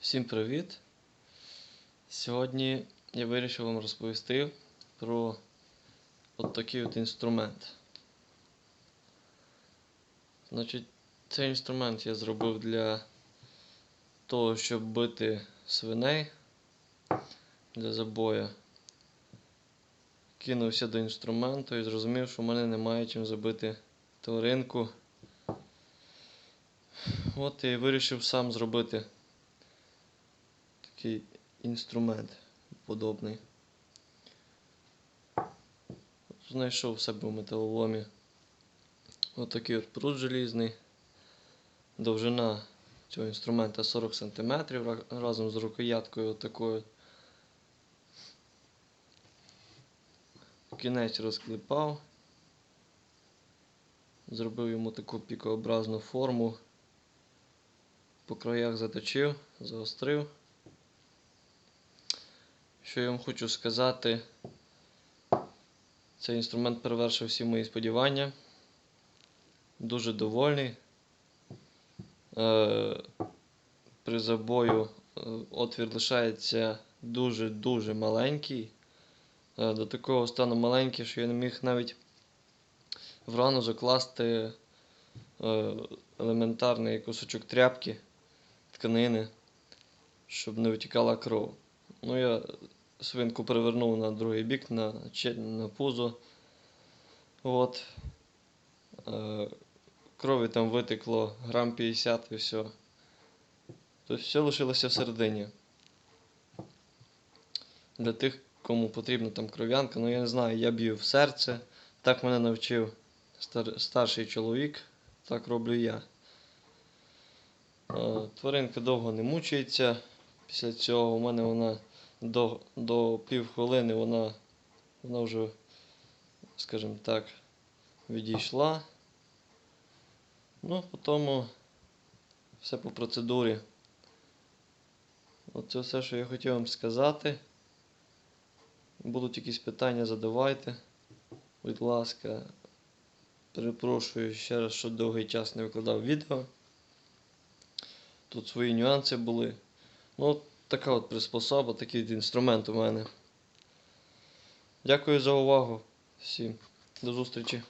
Всім привіт! Сьогодні я вирішив вам розповісти про от такий от інструмент. Значить, цей інструмент я зробив для того, щоб бити свиней для забою. Кинувся до інструменту і зрозумів, що в мене немає чим забити тваринку. От і вирішив сам зробити такий інструмент подобний. Знайшов себе в металоломі отакий от прут желізний. Довжина цього інструмента 40 см разом з рукояткою отакою. Кінець розклепав. Зробив йому таку пікообразну форму. По краях заточив, заострив. Що я вам хочу сказати, цей інструмент перевершив всі мої сподівання. Дуже довольний. Е, При забою е, отвір лишається дуже-дуже маленький. Е, До такого стану маленький, що я не міг навіть в рану закласти елементарний кусочок тряпки, тканини, щоб не витікала кров. Ну, я свинку перевернув на другий бік, на, на пузо. От. Е, крові там витекло грам 50 і все. Тобто все лишилося всередині. Для тих, кому потрібна там кров'янка, ну я не знаю, я б'ю в серце. Так мене навчив стар, старший чоловік, так роблю я. Е, Тваринка довго не мучається. Після цього у мене вона до, до півхвилини вона, вона вже, скажімо так, відійшла. Ну, потім все по процедурі. Оце все, що я хотів вам сказати. Будуть якісь питання, задавайте. Будь ласка. Перепрошую ще раз, що довгий час не викладав відео. Тут свої нюанси були. Ну, така от приспособа, такий інструмент у мене. Дякую за увагу всім. До зустрічі.